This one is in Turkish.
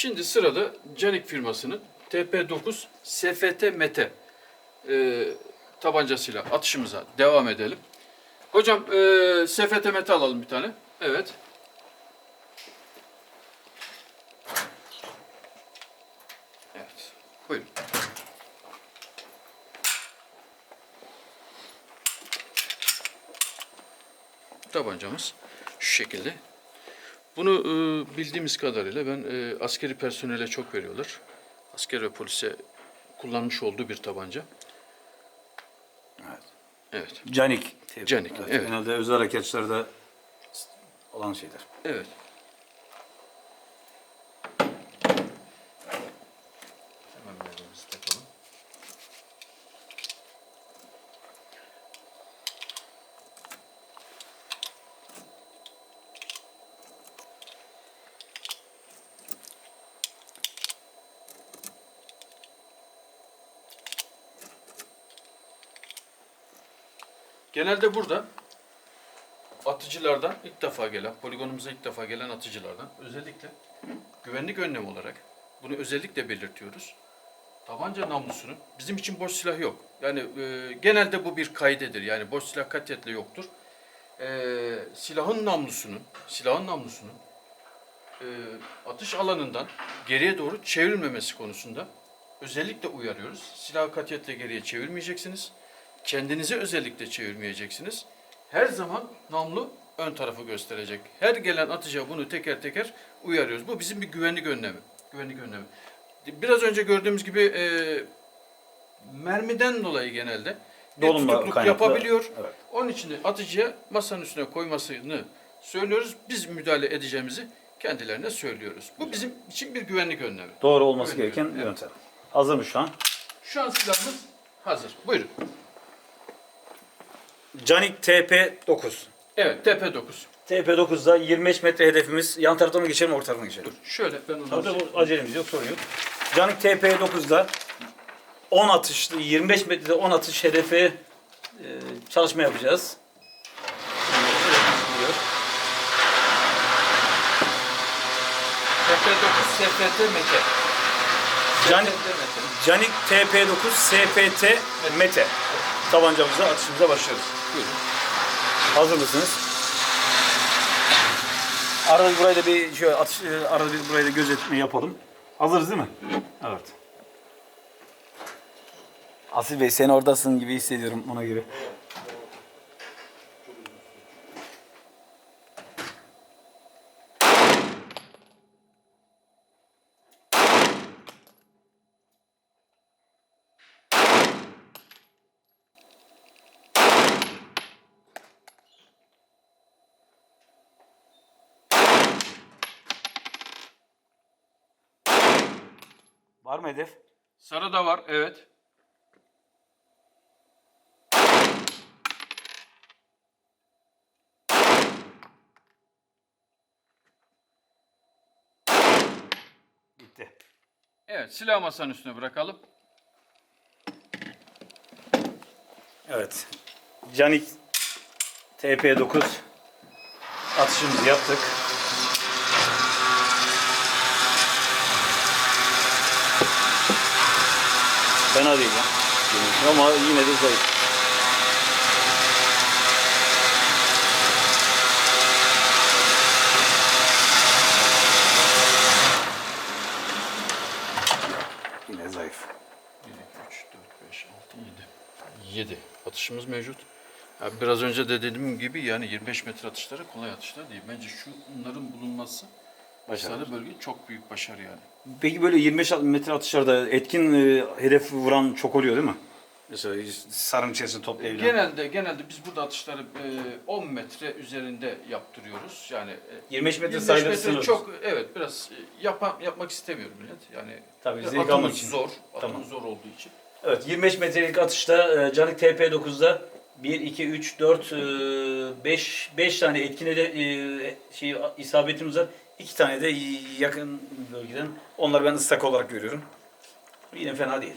Şimdi sırada Canik firmasının TP9 SFT Mete e, tabancasıyla atışımıza devam edelim. Hocam e, SFT Mete alalım bir tane. Evet. Evet. Buyurun. Tabancamız şu şekilde. Bunu e, bildiğimiz kadarıyla ben e, askeri personele çok veriyorlar. Asker ve polise kullanmış olduğu bir tabanca. Evet. Evet. Canik. Canik, evet. Genelde özel harekatçılarda olan şeyler. Evet. Genelde burada atıcılardan ilk defa gelen, poligonumuza ilk defa gelen atıcılardan özellikle güvenlik önlemi olarak bunu özellikle belirtiyoruz. Tabanca namlusunun bizim için boş silah yok. Yani e, genelde bu bir kaydedir. Yani boş silah katiyetle yoktur. E, silahın namlusunun, silahın namlusunun e, atış alanından geriye doğru çevrilmemesi konusunda özellikle uyarıyoruz. Silahı katiyetle geriye çevirmeyeceksiniz. Kendinizi özellikle çevirmeyeceksiniz. Her zaman namlu ön tarafı gösterecek. Her gelen atıcıya bunu teker teker uyarıyoruz. Bu bizim bir güvenlik önlemi. Güvenlik önlemi. Biraz önce gördüğümüz gibi e, mermiden dolayı genelde bir Dolunma tutukluk kaynaklı, yapabiliyor. evet. Onun için atıcıya masanın üstüne koymasını söylüyoruz. Biz müdahale edeceğimizi kendilerine söylüyoruz. Bu bizim için bir güvenlik önlemi. Doğru olması Güvenlik gereken önlemi. yöntem. Hazır mı şu an? Şu an silahımız hazır. Buyurun. Canik TP9. Evet, TP9. TP9'da 25 metre hedefimiz. Yan taraftan mı geçelim, orta taraftan mı geçelim? Şöyle ben onu Tabii bu acelemiz yok, sorun yok. Canik TP9'da 10 atışlı, 25 metrede 10 atış hedefi e, çalışma yapacağız. Şimdi, evet, TP9 SFT Mete. Canik. Canik TP9 SPT Mete. Tabancamıza, atışımıza başlıyoruz. Buyurun. Hazır mısınız? Arada burayı da bir şöyle atış, e, arada bir burayı da gözetme yapalım. Hazırız değil mi? Evet. Asil Bey sen oradasın gibi hissediyorum ona göre. Var mı hedef? Sarı da var, evet. Bitti. Evet, silah masanın üstüne bırakalım. Evet. Canik TP9 atışımızı yaptık. Fena değil ya. Ama yine de zayıf. Yine zayıf. 1, 2, 3, 4, 5, 6, 7. 7 atışımız mevcut. Ya biraz önce de dediğim gibi yani 25 metre atışları kolay atışlar değil. Bence şunların bulunması Başarılı. Sarı bölge çok büyük başarı yani. Peki böyle 25 metre atışlarda etkin e, hedef vuran çok oluyor değil mi? Mesela sarın içerisinde toplayabilen. Genelde genelde biz burada atışları e, 10 metre üzerinde yaptırıyoruz. Yani e, 25 metre 25 sayıları metre sınırlı. çok evet biraz e, yapa, yapmak istemiyor millet. Yani Tabii, e, zevk atımız almak için. zor. Atımız Tamam. zor olduğu için. Evet 25 metrelik atışta e, Canik TP9'da 1, 2, 3, 4, 5, 5 tane etkin hede- e, şey, isabetimiz var. 2 tane de yakın bölgeden. Onları ben ıslak olarak görüyorum. Yine fena değil.